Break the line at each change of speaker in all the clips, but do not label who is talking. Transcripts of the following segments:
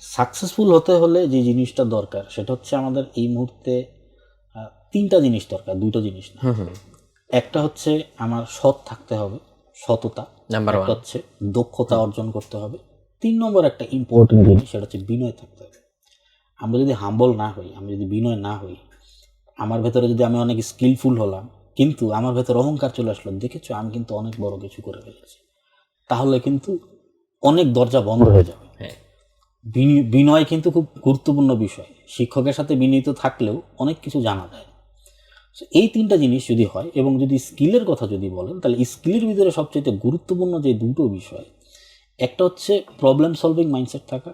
Successful হতে হলে যে জিনিসটা দরকার সেটা হচ্ছে আমাদের এই মুহূর্তে তিনটা জিনিস দরকার দুটো জিনিস না। একটা হচ্ছে আমার সৎ থাকতে হবে সততা।
নাম্বার
হচ্ছে দক্ষতা অর্জন করতে হবে। তিন নম্বর একটা ইম্পর্টেন্ট জিনিস সেটা হচ্ছে বিনয় থাকতে হবে। আমরা যদি হাম্বল না হই আমি যদি বিনয় না হই আমার ভেতরে যদি আমি অনেক স্কিলফুল হলাম কিন্তু আমার ভেতরে অহংকার চলে আসলো দেখেছ আমি কিন্তু অনেক বড় কিছু করে ফেলেছি। তাহলে কিন্তু অনেক দরজা বন্ধ হয়ে যাবে।
হ্যাঁ।
বিনয় কিন্তু খুব গুরুত্বপূর্ণ বিষয়। শিক্ষকের সাথে বিনীত থাকলেও অনেক কিছু জানা যায়। এই তিনটা জিনিস যদি হয় এবং যদি স্কিলের কথা যদি বলেন, তাহলে স্কিলের ভিতরে সবচেয়ে গুরুত্বপূর্ণ যে দুটো বিষয়, একটা হচ্ছে প্রবলেম সলভিং মাইন্ডসেট থাকা,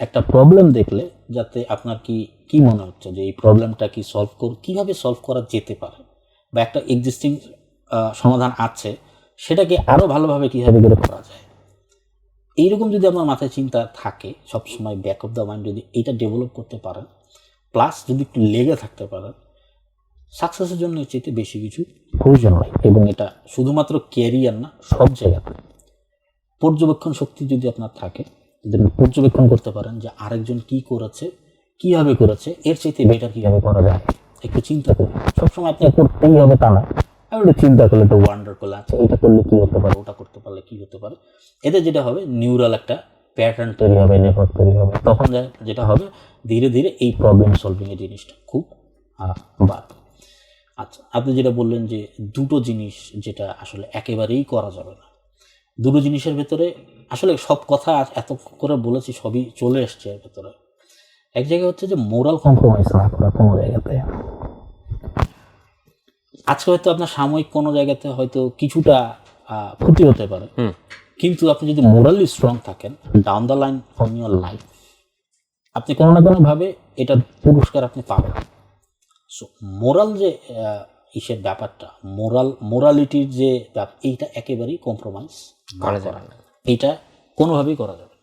একটা প্রবলেম দেখলে যাতে আপনার কি কি মনে হচ্ছে যে এই প্রবলেমটা কি সলভ কর, কীভাবে সলভ করা যেতে পারে, বা একটা এক্সিস্টিং সমাধান আছে, সেটাকে আরও ভালোভাবে কীভাবে করে করা যায়। এইরকম যদি আপনার মাথায় চিন্তা থাকে, সবসময় ব্যাক অফ দ্য মাইন্ড যদি এটা ডেভেলপ করতে পারেন প্লাস যদি একটু লেগে থাকতে পারেন সাকসেসের জন্য চাইতে বেশি কিছু প্রয়োজন নাই এবং এটা শুধুমাত্র ক্যারিয়ার না, সব জায়গাতে। পর্যবেক্ষণ শক্তি যদি আপনার থাকে, যদি পর্যবেক্ষণ করতে পারেন যে আরেকজন কি করেছে, কীভাবে করেছে, এর চাইতে বেটার কীভাবে করা যায়, একটু চিন্তা করুন। সবসময় আপনি করতেই হবে তা না। আর একটু চিন্তা করলে একটু ওয়ান্ডার করলে আচ্ছা এটা করলে কি হতে পারে? ওটা করতে পারলে কি হতে পারে? এতে যেটা হবে নিউরাল একটা প্যাটার্ন তৈরি হবে নেটওয়ার্ক তৈরি হবে। তখন যেটা হবে ধীরে ধীরে এই প্রবলেম সলভিং এর জিনিসটা খুব বাড়বে আচ্ছা আপনি যেটা বললেন যে দুটো জিনিস যেটা আসলে একেবারেই করা যাবে না। দুটো জিনিসের ভেতরে আসলে সব কথা এত করে বলেছি সবই চলে এসছে এর ভেতরে। এক জায়গায় হচ্ছে যে মোরাল কম্প্রোমাইজ না করা কোনো জায়গাতে আজকে হয়তো আপনার সাময়িক কোনো জায়গাতে হয়তো কিছুটা ক্ষতি হতে পারে। কিন্তু আপনি যদি মোরালি স্ট্রং থাকেন down the line from your life আপনি কোনো না কোনোভাবে এটার পুরস্কার আপনি পাবেন। সো মোরাল যে ইসের ব্যাপারটা মোরাল মোরালিটির যে এইটা একেবারেই কম্প্রোমাইজ
করা যাবে না।
এইটা কোনোভাবেই করা যাবে